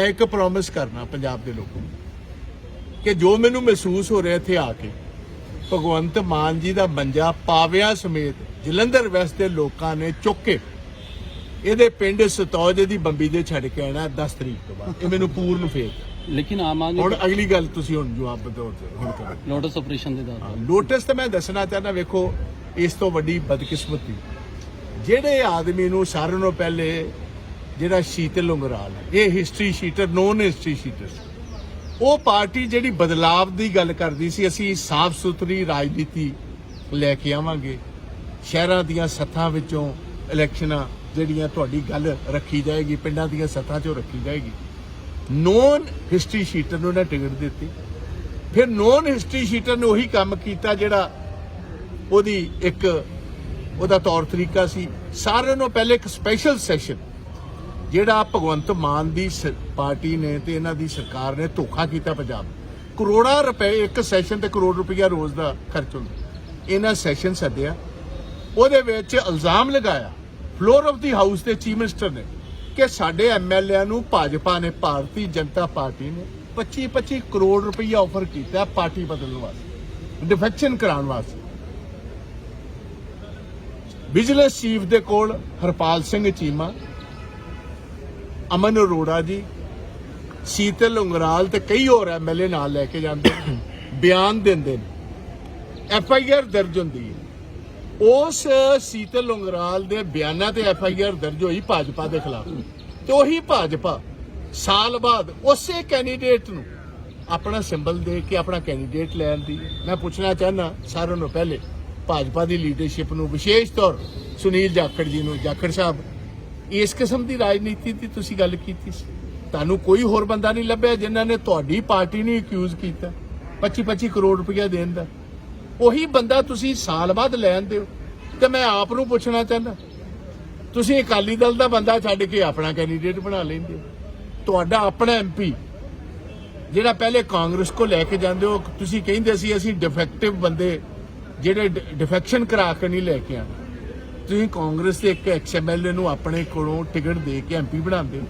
ਮੈਂ ਇੱਕ ਪ੍ਰੋਮਿਸ ਕਰਨਾ ਪੰਜਾਬ ਦੇ ਲੋਕਾਂ ਨੂੰ ਕਿ ਜੋ ਮੈਨੂੰ ਮਹਿਸੂਸ ਹੋ ਰਿਹਾ ਇੱਥੇ ਆ ਕੇ ਭਗਵੰਤ ਮਾਨ ਜੀ ਦਾ ਮੰਜਾ ਪਾਵਿਆਂ ਸਮੇਤ ਜਲੰਧਰ ਵੈਸਟ ਦੇ ਲੋਕਾਂ ਨੇ ਚੁੱਕ ਕੇ ਇਹਦੇ ਪਿੰਡ ਸਤੌਜ ਦੀ ਬੰਬੀ ਦੇ ਛੱਡ ਕੇ ਆਣਾ 10 ਤਰੀਕ ਤੋਂ ਬਾਅਦ। ਇਹ ਮੈਨੂੰ ਪੂਰਨ ਫੇਕ ਲੇਕਿਨ ਆਮ ਹੁਣ ਆਦਮੀ ਅਗਲੀ ਗੱਲ ਤੁਸੀਂ ਹੁਣ ਜਵਾਬ ਦਿਓ ਹੁਣ ਕਰੋ। ਲੋਟਸ ਆਪਰੇਸ਼ਨ ਦੇ ਦਰ ਨੋਟਿਸ ਤੇ ਮੈਂ ਦੱਸਣਾ ਚਾਹੁੰਦਾ ਵੇਖੋ ਇਸ ਤੋਂ ਵੱਡੀ ਬਦਕਿਸਮਤੀ। ਜਿਹੜੇ ਆਦਮੀ ਨੂੰ ਸਾਰਿਆਂ ਨੂੰ ਪਹਿਲੇ ਜਿਹੜਾ ਸ਼ੀਤਲ ਉਂਗਰਾਲ ਹੈ, ਇਹ history sheeter known history sheeter ਉਹ ਪਾਰਟੀ ਜਿਹੜੀ ਬਦਲਾਵ ਦੀ ਗੱਲ ਕਰਦੀ ਸੀ, ਅਸੀਂ ਸਾਫ਼ ਸੁਥਰੀ ਰਾਜਨੀਤੀ ਲੈ ਕੇ ਆਵਾਂਗੇ। ਸ਼ਹਿਰਾਂ ਦੀਆਂ ਸੱਥਾਂ ਵਿੱਚੋਂ ਇਲੈਕਸ਼ਨਾਂ ਜਿਹੜੀਆਂ ਤੁਹਾਡੀ ਗੱਲ ਰੱਖੀ ਜਾਏਗੀ, ਪਿੰਡਾਂ ਦੀਆਂ ਸੱਥਾਂ 'ਚੋਂ ਰੱਖੀ ਜਾਏਗੀ। ਨੋਨ ਹਿਸਟਰੀ ਸ਼ੀਟਰ ਨੂੰ ਨਾ ਟਿਕਟ ਦਿੱਤੀ। ਫਿਰ ਨੋਨ ਹਿਸਟਰੀ ਸ਼ੀਟਰ ਨੇ ਉਹੀ ਕੰਮ ਕੀਤਾ ਜਿਹੜਾ ਉਹਦੀ ਇੱਕ ਉਹਦਾ ਤੌਰ ਤਰੀਕਾ ਸੀ। ਸਾਰਿਆਂ ਨੂੰ ਪਹਿਲੇ ਇੱਕ ਸਪੈਸ਼ਲ ਸੈਸ਼ਨ ਜਿਹੜਾ ਭਗਵੰਤ ਮਾਨ ਦੀ ਸ- ਪਾਰਟੀ ਨੇ ਤੇ ਇਹਨਾਂ ਦੀ ਸਰਕਾਰ ਨੇ ਧੋਖਾ ਕੀਤਾ ਪੰਜਾਬ। ਕਰੋੜਾਂ ਰੁਪਏ, ਇੱਕ ਸੈਸ਼ਨ ਤੇ ਕਰੋੜ ਰੁਪਇਆ ਰੋਜ਼ ਦਾ ਖਰਚ ਹੁੰਦਾ। ਇਹਨਾਂ ਸੈਸ਼ਨ ਸੱਦਿਆ। ਉਹਦੇ ਵਿੱਚ ਇਲਜ਼ਾਮ ਲਗਾਇਆ। ਫਲੋਰ ਆਫ ਦੀ ਹਾਊਸ ਦੇ ਚੀਫ ਮਿਨਿਸਟਰ ਨੇ ਕਿ ਸਾਡੇ ਐਮਐਲਏ ਨੂੰ ਭਾਜਪਾ ਨੇ, ਭਾਰਤੀ ਜਨਤਾ ਪਾਰਟੀ ਨੇ 25 25 ਕਰੋੜ ਰੁਪਈਆ ਆਫਰ ਕੀਤਾ ਪਾਰਟੀ ਬਦਲਣ ਵਾਸਤੇ ਡਿਫੈਕਸ਼ਨ ਕਰਾਉਣ ਵਾਸਤੇ। ਵਿਜੀਲੈਂਸ ਚੀਫ ਦੇ ਕੋਲ ਹਰਪਾਲ ਸਿੰਘ ਚੀਮਾ ਅਮਨ ਅਰੋੜਾ ਜੀ, ਸੀਤਲ ਉਂਗਰਾਲ ਤੇ ਕਈ ਹੋਰ ਐਮਐਲਏ ਨਾਲ ਲੈ ਕੇ ਜਾਂਦੇ ਬਿਆਨ ਦਿੰਦੇ ਨੇ। ਐਫ ਆਈ ਆਰ ਦਰਜ ਹੁੰਦੀ ਹੈ। ਉਸ ਸੀਤਲ ਉਂਗਰਾਲ ਦੇ ਬਿਆਨਾਂ ਤੇ ਐਫ ਆਈ ਆਰ ਦਰਜ ਹੋਈ ਭਾਜਪਾ ਦੇ ਖਿਲਾਫ। ਤੇ ਉਹੀ ਭਾਜਪਾ ਸਾਲ ਬਾਅਦ ਉਸੇ ਕੈਂਡੀਡੇਟ ਨੂੰ ਆਪਣਾ ਸਿੰਬਲ ਦੇ ਕੇ ਆਪਣਾ ਕੈਂਡੀਡੇਟ ਲੈਣ ਦੀ, ਮੈਂ ਪੁੱਛਣਾ ਚਾਹਨਾ ਸਾਰਿਆਂ ਨੂੰ ਪਹਿਲੇ ਭਾਜਪਾ ਦੀ ਲੀਡਰਸ਼ਿਪ ਨੂੰ ਵਿਸ਼ੇਸ਼ ਤੌਰ ਸੁਨੀਲ ਜਾਖੜ ਜੀ ਨੂੰ, ਜਾਖੜ ਸਾਹਿਬ ਇਸ ਕਿਸਮ ਦੀ ਰਾਜਨੀਤੀ ਦੀ ਤੁਸੀਂ ਗੱਲ ਕੀਤੀ ਸੀ। ਤੁਹਾਨੂੰ ਕੋਈ ਹੋਰ ਬੰਦਾ ਨਹੀਂ ਲੱਭਿਆ ਜਿਨ੍ਹਾਂ ਨੇ ਤੁਹਾਡੀ ਪਾਰਟੀ ਨੂੰ ਅਕਿਊਜ਼ ਕੀਤਾ। 25 25 ਕਰੋੜ ਰੁਪਇਆ ਦੇਣ ਦਾ। ਉਹੀ ਬੰਦਾ ਤੁਸੀਂ ਸਾਲ ਬਾਅਦ ਲੈਣ ਦਿਓ। ਤੇ ਮੈਂ ਆਪ ਨੂੰ ਪੁੱਛਣਾ ਚਾਹੁੰਦਾ। ਤੁਸੀਂ ਅਕਾਲੀ ਦਲ ਦਾ ਬੰਦਾ ਛੱਡ ਕੇ ਆਪਣਾ ਕੈਂਡੀਡੇਟ ਬਣਾ ਲੈਂਦੇ ਹੋ। ਤੁਹਾਡਾ ਆਪਣਾ ਐਮਪੀ ਜਿਹੜਾ ਪਹਿਲੇ ਕਾਂਗਰਸ ਕੋ ਲੈ ਕੇ ਜਾਂਦੇ ਹੋ, ਤੁਸੀਂ ਕਹਿੰਦੇ ਸੀ ਅਸੀਂ ਡਿਫੈਕਟਿਵ ਬੰਦੇ, ਜਿਹੜੇ ਡਿਫੈਕਸ਼ਨ ਕਰਾ ਕੇ ਨਹੀਂ ਲੈ ਕੇ ਆਏ ਤੁਸੀਂ ਕਾਂਗਰਸ ਦੇ ਇੱਕ ਐਕਸ ਐਕਸਐਮਐਲਏ ਨੂੰ ਆਪਣੇ ਕੋਲੋਂ ਟਿਕਟ ਦੇ ਕੇ ਐਮਪੀ ਬਣਾਉਂਦੇ ਹੋ।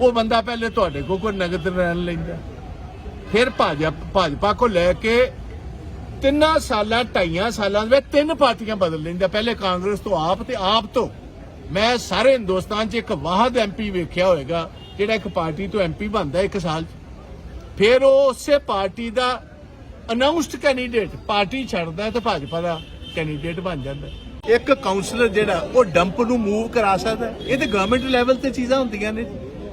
ਉਹ ਬੰਦਾ ਪਹਿਲੇ ਤੁਹਾਡੇ ਕੋਲ ਕੋਈ ਨਗਦ ਰਹਿਣ ਲੈਂਦਾ। ਫਿਰ ਭਾਜਪਾ ਭਾਜਪਾ ਕੋ ਲੈ ਕੇ ਤਿੰਨਾਂ ਸਾਲਾਂ, ਢਾਈਆਂ ਸਾਲਾਂ ਦੇ ਵਿੱਚ ਤਿੰਨ ਪਾਰਟੀਆਂ ਬਦਲ ਲੈਂਦਾ। ਪਹਿਲੇ ਕਾਂਗਰਸ ਤੋਂ ਆਪ ਤੇ ਆਪ ਤੋਂ। ਮੈਂ ਸਾਰੇ ਹਿੰਦੁਸਤਾਨ 'ਚ ਇੱਕ ਵਾਹਦ ਐਮਪੀ ਵੇਖਿਆ ਹੋਵੇਗਾ ਜਿਹੜਾ ਇੱਕ ਪਾਰਟੀ ਤੋਂ ਐਮਪੀ ਬਣਦਾ ਇੱਕ ਸਾਲ 'ਚ। ਫਿਰ ਉਹ ਉਸੇ ਪਾਰਟੀ ਦਾ ਅਨਾਉਂਸਡ ਕੈਂਡੀਡੇਟ ਪਾਰਟੀ ਛੱਡਦਾ ਤੇ ਭਾਜਪਾ ਦਾ ਕੈਂਡੀਡੇਟ ਬਣ ਜਾਂਦਾ। ਇੱਕ ਕਾਉਂਸਲਰ ਜਿਹੜਾ, ਉਹ ਡੰਪ ਨੂੰ ਮੂਵ ਕਰਾ ਸਕਦਾ ਇਹ ਤੇ ਗਵਰਨਮੈਂਟ ਲੈਵਲ ਤੇ ਚੀਜ਼ਾਂ ਹੁੰਦੀਆਂ ਨੇ।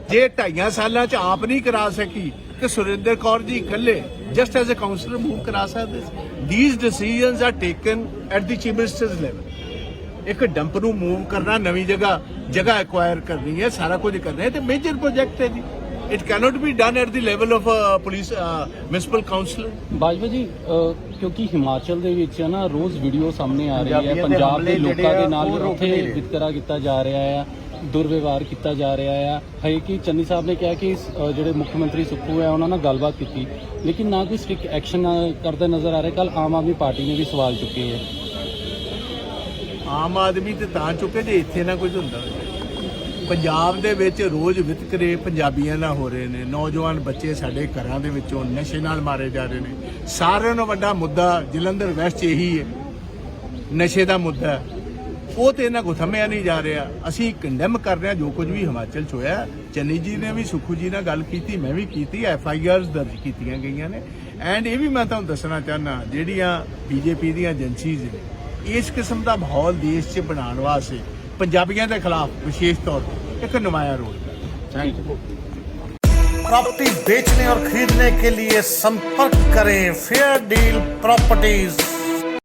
ਜੇ ਢਾਈਆਂ ਸਾਲਾਂ ਚ ਆਪ ਨਹੀਂ ਕਰਾ ਸਕੀ, ਤੇ ਸੁਰਿੰਦਰ ਕੌਰ ਜੀ ਇਕੱਲੇ just as a councillor move ਕਰਾ ਸਕਦੇ these decisions are taken at the chief minister's level ਇੱਕ ਡੰਪ ਨੂੰ ਮੂਵ ਕਰਨਾ, ਨਵੀਂ ਜਗ੍ਹਾ ਜਗ੍ਹਾ ਐਕਵਾਇਰ ਕਰਨੀ ਹੈ, ਸਾਰਾ ਕੁਝ ਕਰਨਾ ਹੈ ਤੇ ਮੇਜਰ ਪ੍ਰੋਜੈਕਟ ਹੈ ਜੀ। It cannot be done at the level of police municipal councillor Bajwa ji ਕਿਉਂਕਿ ਹਿਮਾਚਲ ਦੇ ਵਿੱਚ ਨਾ ਰੋਜ਼ ਵੀਡੀਓ ਸਾਹਮਣੇ ਆ ਰਹੀ ਹੈ। ਪੰਜਾਬ ਦੇ ਲੋਕਾਂ ਦੇ ਨਾਲ ਉੱਥੇ। ਵਿਤਕਰਾ ਕੀਤਾ ਜਾ ਰਿਹਾ ਹੈ ਦੁਰਵਿਵਹਾਰ ਕੀਤਾ ਜਾ ਰਿਹਾ ਹੈ ਹੈ ਕਿ ਚੰਨੀ ਸਾਹਿਬ ਨੇ ਕਿਹਾ ਕਿ ਜਿਹੜੇ ਮੁੱਖ ਮੰਤਰੀ ਸੁੱਖੂ ਹੈ ਉਹਨਾਂ ਨਾਲ ਗੱਲਬਾਤ ਕੀਤੀ। ਲੇਕਿਨ ਨਾ ਕੋਈ ਸਟ੍ਰਿਕ ਐਕਸ਼ਨ ਕਰਦਾ ਨਜ਼ਰ ਆ ਰਿਹਾ। ਕੱਲ ਆਮ ਆਦਮੀ ਪਾਰਟੀ ਨੇ ਵੀ ਸਵਾਲ ਚੁੱਕੇ ਹੈ ਆਮ ਆਦਮੀ ਤੇ ਤਾਂ ਚੁੱਕੇ ਜੇ ਇੱਥੇ ਨਾ ਕੁਝ ਹੁੰਦਾ। ਪੰਜਾਬ ਦੇ ਵਿੱਚ ਰੋਜ਼ ਵਿਤਕਰੇ ਪੰਜਾਬੀਆਂ ਨਾਲ ਹੋ ਰਹੇ ਨੇ। ਨੌਜਵਾਨ ਬੱਚੇ ਸਾਡੇ ਘਰਾਂ ਦੇ ਵਿੱਚੋਂ ਨਸ਼ੇ ਨਾਲ ਮਾਰੇ ਜਾ ਰਹੇ ਨੇ। ਸਾਰਿਆਂ ਨਾਲੋਂ ਵੱਡਾ ਮੁੱਦਾ ਜਲੰਧਰ ਵੈਸਟ 'ਚ ਇਹੀ ਹੈ। ਨਸ਼ੇ ਦਾ ਮੁੱਦਾ ਉਹ ਤੇ ਇਹਨਾਂ ਕੋ ਥੰਮਿਆ ਨਹੀਂ ਜਾ ਰਿਹਾ। ਅਸੀਂ ਕੰਡੈਮ ਕਰ ਰਹੇ ਹਾਂ ਜੋ ਕੁਝ ਵੀ ਹਿਮਾਚਲ 'ਚ ਹੋਇਆ। ਚੰਨੀ ਜੀ ਨੇ ਵੀ, ਸੁਖੂ ਜੀ ਨਾਲ ਗੱਲ ਕੀਤੀ, ਮੈਂ ਵੀ ਕੀਤੀ, ਐਫ ਆਈ ਆਰਸ ਦਰਜ ਕੀਤੀਆਂ ਗਈਆਂ ਨੇ। ਐਂਡ ਇਹ ਵੀ ਮੈਂ ਤੁਹਾਨੂੰ ਦੱਸਣਾ ਚਾਹਨਾ ਜਿਹੜੀਆਂ ਬੀਜੇਪੀ ਦੀਆਂ ਏਜੰਸੀਜ਼ ਨੇ, ਇਸ ਕਿਸਮ ਦਾ ਮਾਹੌਲ ਦੇਸ਼ 'ਚ ਬਣਾਉਣ ਵਾਸਤੇ ਪੰਜਾਬੀਆਂ ਦੇ ਖਿਲਾਫ ਵਿਸ਼ੇਸ਼ ਤੌਰ ਤੇ एक नुमाया रोल थैंक यू प्रॉपर्टी बेचने और खरीदने के लिए संपर्क करें फेयर डील प्रॉपर्टीज